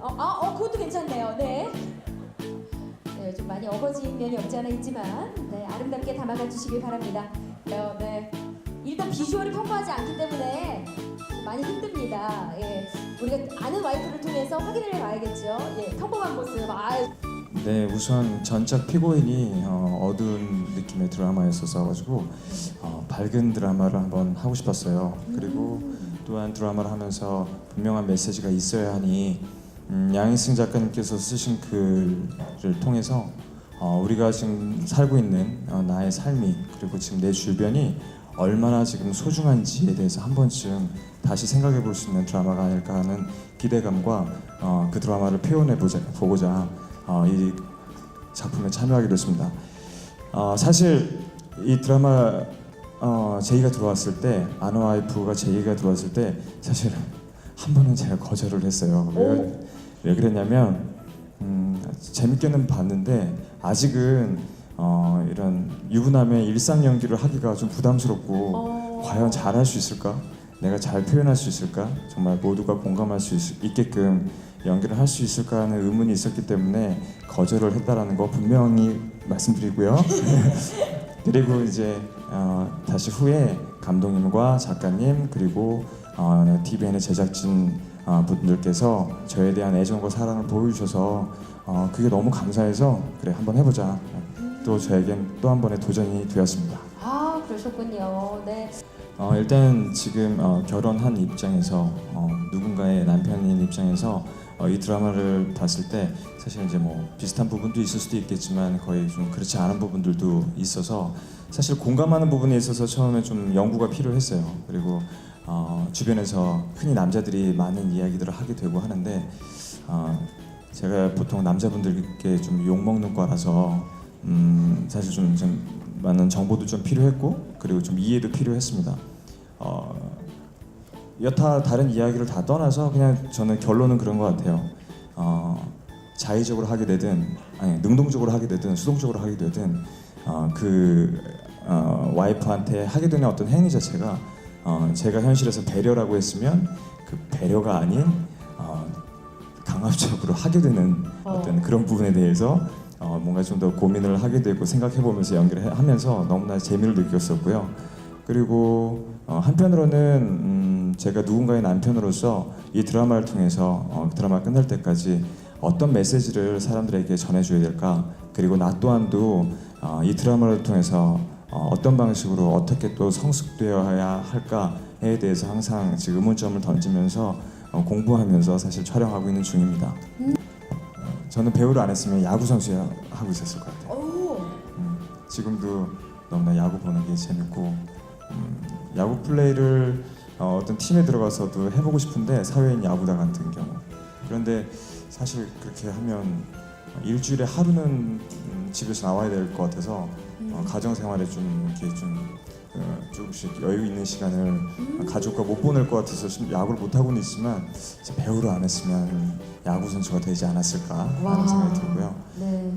어, 아, 어, 그것도 괜찮네요. 네. 네, 좀 많이 어거진 면이 없지 않아 있지만 네, 아름답게 담아가 주시길 바랍니다. 네, 네. 일단 비주얼이 평범하지 않기 때문에 많이 힘듭니다. 예, 우리가 아는 와이프를 통해서 확인을 해봐야겠죠. 예, 평범한 모습. 아, 네, 우선 전작 피고인이 어, 어두운 느낌의 드라마였어서 가지고 어, 밝은 드라마를 한번 하고 싶었어요. 그리고 또한 드라마를 하면서 분명한 메시지가 있어야 하니 음, 양희승 작가님께서 쓰신 글을 통해서 어, 우리가 지금 살고 있는 어, 나의 삶이 그리고 지금 내 주변이 얼마나 지금 소중한지에 대해서 한 번쯤 다시 생각해 볼 수 있는 드라마가 아닐까 하는 기대감과 어, 그 드라마를 표현해 보자, 보고자 어, 이 작품에 참여하게 됐습니다. 어, 사실 이 드라마 어, 제의가 들어왔을 때 아는 와이프가 제의가 들어왔을 때 사실 한 번은 제가 거절을 했어요. 왜, 왜 그랬냐면 음, 재밌게는 봤는데 아직은 어, 이런 유부남의 일상 연기를 하기가 좀 부담스럽고 어, 과연 잘할 수 있을까? 내가 잘 표현할 수 있을까? 정말 모두가 공감할 수 있, 있게끔 연기를 할 수 있을까 하는 의문이 있었기 때문에 거절을 했다라는 거 분명히 말씀드리고요. 그리고 이제 어, 다시 후에 감독님과 작가님 그리고 어, TVN의 제작진 어, 분들께서 저에 대한 애정과 사랑을 보여주셔서 어, 그게 너무 감사해서 그래 한번 해보자. 또 저에겐 또 한 번의 도전이 되었습니다. 아, 그러셨군요. 네. 어, 일단 지금 어, 결혼한 입장에서 어, 누군가의 남편인 입장에서 어, 이 드라마를 봤을 때 사실 이제 뭐 비슷한 부분도 있을 수도 있겠지만 거의 좀 그렇지 않은 부분들도 있어서 사실 공감하는 부분에 있어서 처음에 좀 연구가 필요했어요. 그리고 어, 주변에서 흔히 남자들이 많은 이야기들을 하게 되고 하는데 어, 제가 보통 남자분들께 좀 욕 먹는 거라서 음, 사실 좀, 좀 많은 정보도 좀 필요했고 그리고 좀 이해도 필요했습니다. 어, 여타 다른 이야기를 다 떠나서 그냥 저는 결론은 그런 것 같아요. 어, 자의적으로 하게 되든 아니 능동적으로 하게 되든 수동적으로 하게 되든 어, 그 어, 와이프한테 하게 되는 어떤 행위 자체가 어, 제가 현실에서 배려라고 했으면 그 배려가 아닌 어, 강압적으로 하게 되는 어 떤 그런 부분에 대해서 어, 뭔가 좀 더 고민을 하게 되고 생각해 보면서 연기를 해- 하면서 너무나 재미를 느꼈었고요. 그리고 어, 한편으로는 음, 제가 누군가의 남편으로서 이 드라마를 통해서 어, 드라마 끝날 때까지 어떤 메시지를 사람들에게 전해줘야 될까 그리고 나 또한도 어, 이 드라마를 통해서 어, 어떤 방식으로 어떻게 또 성숙되어야 할까에 대해서 항상 지금 의문점을 던지면서 어, 공부하면서 사실 촬영하고 있는 중입니다. 어, 저는 배우를 안 했으면 야구 선수 하고 있었을 것 같아요. 오, 음, 지금도 너무나 야구 보는 게 재밌고 음, 야구 플레이를 어, 어떤 팀에 들어가서도 해보고 싶은데 사회인 야구단 같은 경우 그런데 사실 그렇게 하면 일주일에 하루는 음, 집에서 나와야 될 것 같아서 어, 가정 생활에 좀 이렇게 좀 어, 조금씩 여유 있는 시간을 가족과 못 보낼 것 같아서 좀 야구를 못 하고는 있지만 배우를 안 했으면 야구 선수가 되지 않았을까 와. 하는 생각이 들고요. 네.